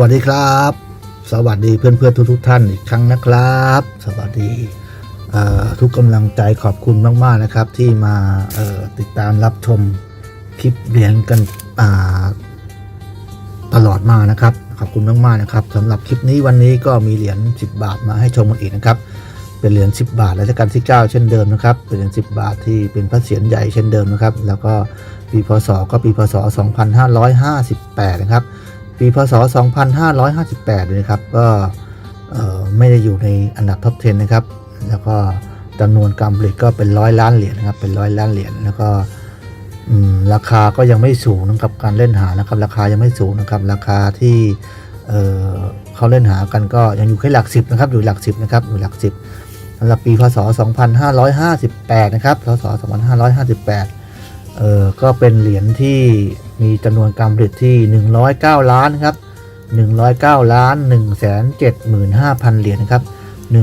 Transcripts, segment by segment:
วัสดีครับ สวัสดีเพื่อนเพื่อทุกทุกๆท่านอีกครั้งนะครับ สวัสดีทุกกำลังใจขอบคุณมากๆนะครับ ที่มาติดตามรับชมคลิปเรียนกันตลอดมานะครับ ขอบคุณมากๆนะครับสำหรับคลิปนี้วันนี้ก็มีเหรียญ10 บาทมาให้ชมกันอีกนะครับ เป็นเหรียญ10 บาทรัชกาลที่ 9 เช่นเดิมนะครับ เป็นเหรียญ10 บาทที่เป็นพระเศียรใหญ่เช่นเดิมนะครับ แล้วก็ปีพศก็ปีพศ 2558 นะครับ ปีพศ 2558เลยนะครับ ก็ไม่ได้อยู่ในอันดับท็อป 10 นะครับ แล้วก็จำนวนการผลิตก็เป็นร้อยล้านเหรียญนะครับ เป็นร้อยล้านเหรียญ แล้วก็ราคาก็ยังไม่สูงนะครับ การเล่นหานะครับ ราคายังไม่สูงนะครับ ราคาที่เเขาเล่นหากันก็ยังอยู่แค่หลักสิบนะครับ อยู่หลักสิบนะครับ อยู่หลักสิบสำหรับปีพศ 2558 นะครับ พศ 2558 เออก็เป็นเหรียญที่มีจำนวนการผลิตที่ 109 ล้านครับ 109 ล้าน 175,000 เหรียญนะครับ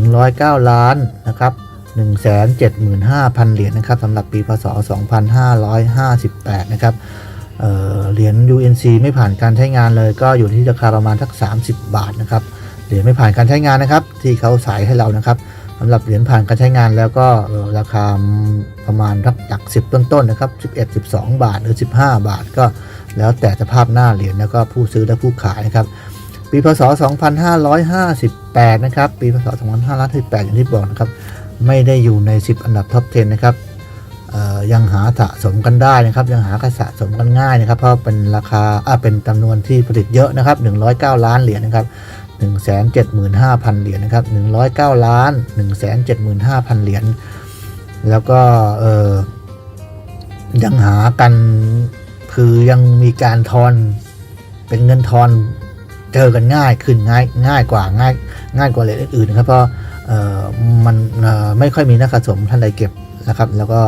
109 ล้านนะครับ175,000 เหรียญนะครับสำหรับปีพศ 2558 นะครับเเหรียญ UNC ไม่ผ่านการใช้งานเลย ก็อยู่ที่ราคาประมาณทัก 30 บาทนะครับ เหรียญไม่ผ่านการใช้งานนะครับ ที่เขาสายให้เรานะครับ สำหรับเหรียญผ่านการใช้งานแล้วก็ราคาประมาณทักหลักสิบต้นๆนะครับ 11 12 บาทหรือ 15 บาทก็แล้วแต่สภาพหน้าเหรียญแล้วก็ผู้ซื้อและผู้ขายนะครับ ปีพศ 2558 นะครับ ปีพศ 2558 อย่างที่บอกนะครับ ไม่ได้อยู่ใน 10 อันดับท็อป 10 นะครับยังหาสะสมกันได้นะครับ ยังหาสะสมกันง่ายนะครับ เพราะเป็นราคาอ่าเป็นจำนวนที่ผลิตเยอะนะครับ 109 ล้านเหรียญนะครับ 175,000 เหรียญนะครับ109 ล้าน 175,000 เหรียญ แล้วก็เออยังหากันคือยังมีการทอนเป็นเงินทอนเจอกันง่ายขึ้นง่ายง่ายกว่าง่ายง่ายกว่าเหรียญอื่นๆนะครับ เพราะเออมันไม่ค่อยมีนักสะสมท่านใดเก็บนะครับ แล้วก็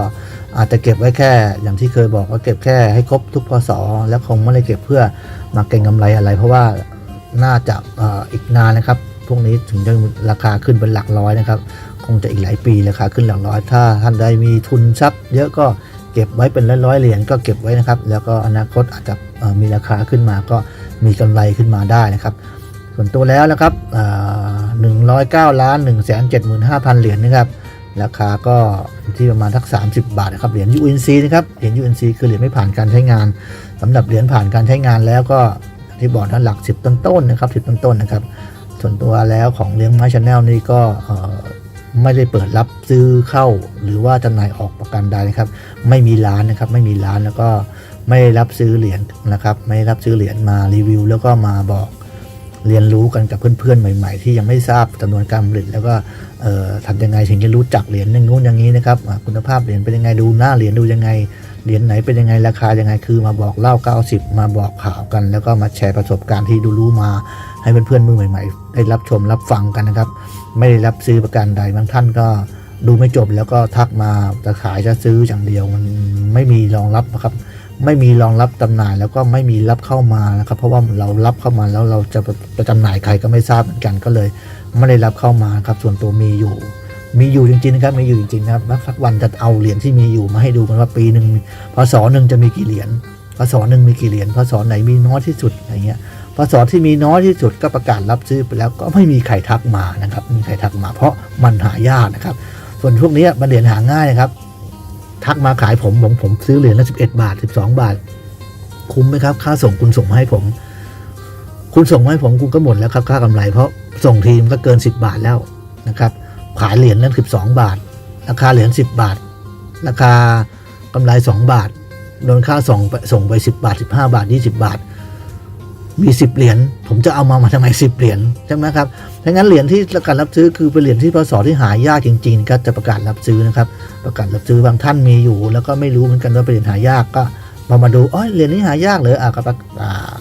อาจจะเก็บไว้แค่อย่างที่เคยบอกว่าเก็บแค่ให้ครบทุกพศแล้วคงไม่ได้เก็บเพื่อมาเก็งกำไรอะไร เพราะว่า น่าจะอีกนานนะครับ พวกนี้ถึงจะราคาขึ้นเป็นหลักร้อยนะครับ คงจะอีกหลายปีราคาขึ้นหลักร้อย ถ้าท่านใดมีทุนทรัพย์ เยอะก็เก็บไว้เป็นร้อยๆเหรียญก็เก็บไว้นะครับ แล้วก็อนาคตอาจจะมีราคาขึ้นมาก็มีกำไรขึ้นมาได้นะครับ ส่วนตัวแล้วนะครับหนึ่งร้อยเก้าล้านหนึ่งแสนเจ็ดหมื่นห้าพันเหรียญนะครับ ราคาก็ที่ประมาณทัก30บาทนะครับ เหรียญ UNC นะครับ เหรียญ UNC คือเหรียญไม่ผ่านการใช้งานสำหรับเหรียญผ่านการใช้งานแล้วก็ ที่บอกท่านหลัก 10 ต้นๆนะครับ10 ต้นๆนะครับ ส่วนตัวแล้วของเลี้ยงไม้ชาแนลนี่ก็ไม่ได้เปิดรับซื้อเข้าหรือว่าจำหน่ายออกประกันใดนะครับ ไม่มีร้านนะครับ ไม่มีร้านแล้วก็ไม่ได้รับซื้อเหรียญนะครับ ไม่ได้รับซื้อเหรียญมารีวิว แล้วก็มาบอกเรียนรู้กันกับเพื่อนๆ ใหม่ ๆ ที่ยังไม่ทราบจำนวนการผลิตแล้วก็ทำยังไงถึงจะรู้จักเหรียญอย่างนู้นอย่างนี้นะครับ คุณภาพเหรียญเป็นยังไงดูหน้าเหรียญดูยังไง เหรียญไหนเป็นยังไงราคายังไงคือมาบอกเล่า 90 มาบอกข่าวกัน แล้วก็มาแชร์ประสบการณ์ที่ดูรู้มาให้เพื่อนๆมือใหม่ ๆ ได้รับชมรับฟังกันนะครับ ไม่ได้รับซื้อประกันใดบางท่านก็ดูไม่จบแล้วก็ทักมาจะขายจะซื้ออย่างเดียวมันไม่มีรองรับนะครับ ไม่มีรองรับจำหน่ายแล้วก็ไม่มีรับเข้ามานะครับ เพราะว่าเรารับเข้ามาแล้วเราจะจะจำหน่ายใครก็ไม่ทราบเหมือนกันก็เลย ไม่ได้รับเข้ามาครับส่วนตัวมีอยู่ มีอยู่จริงๆนะครับมีอยู่จริงๆนะครับสักวันจะเอาเหรียญที่มีอยู่มาให้ดูกันว่าปีหนึ่งพศหนึ่งจะมีกี่เหรียญพศหนึ่งมีกี่เหรียญพศไหนมีน้อยที่สุดอะไรเงี้ยพศที่มีน้อยที่สุดก็ประกาศรับซื้อไปแล้วก็ไม่มีใครทักมานะครับไม่มีใครทักมา เพราะมันหายากนะครับ ส่วนพวกนี้มันเหรียญหาง่ายนะครับ ทักมาขายผมผมผมซื้อเหรียญละสิบเอ็ดบาทสิบสองบาท คุ้มไหมครับ ค่าส่งคุณส่งมาให้ผม คุณส่งมาให้ผมคุณก็หมดแล้วครับค่ากำไร เพราะส่งทีมก็เกิน10บาทแล้วนะครับ ขายเหรียญนั้น 12 บาท ราคาเหรียญ10 บาท ราคากำไร 2 บาทโดนค่าส่งไปส่งไป 10 บาท 15 บาท 20 บาท มี 10 เหรียญผมจะเอามามาทำไม 10 เหรียญใช่ไหมครับดังนั้นเหรียญที่ประกาศรับซื้อคือเป็นเหรียญที่พศที่หายากจริงๆก็จะประกาศรับซื้อนะครับ ประกาศรับซื้อบางท่านมีอยู่ แล้วก็ไม่รู้เหมือนกันว่าเป็นเหรียญหายากก็พอมาดูอ๋อเหรียญนี้หายากเลยอะก็ประอ่า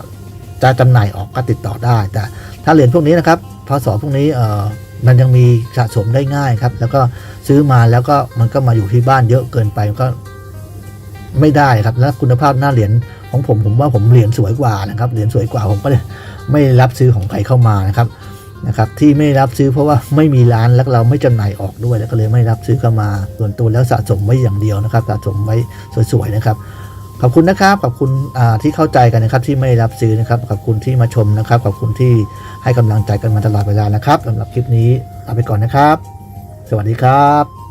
จะจำหน่ายออกก็ติดต่อได้แต่ถ้าเหรียญพวกนี้นะครับพศพวกนี้เอ่อ มันยังมีสะสมได้ง่ายครับ แล้วก็ซื้อมาแล้วก็มันก็มาอยู่ที่บ้านเยอะเกินไปก็ไม่ได้ครับแล้วคุณภาพหน้าเหรียญของผมผมว่าผมเหรียญสวยกว่านะครับเหรียญสวยกว่าผมก็เลยไม่รับซื้อของใครเข้ามานะครับนะครับ ที่ไม่รับซื้อเพราะว่าไม่มีร้านแล้วเราไม่จำหน่ายออกด้วยแล้วก็เลยไม่รับซื้อเข้ามาส่วนตัวแล้วสะสมไว้อย่างเดียวนะครับ สะสมไว้สวยๆนะครับ ขอบคุณนะครับขอบคุณที่เข้าใจกันนะครับที่ไม่รับซื้อนะครับขอบคุณที่มาชมนะครับขอบคุณที่ให้กำลังใจกันมาตลอดเวลานะครับสำหรับคลิปนี้ลาไปก่อนนะครับ สวัสดีครับ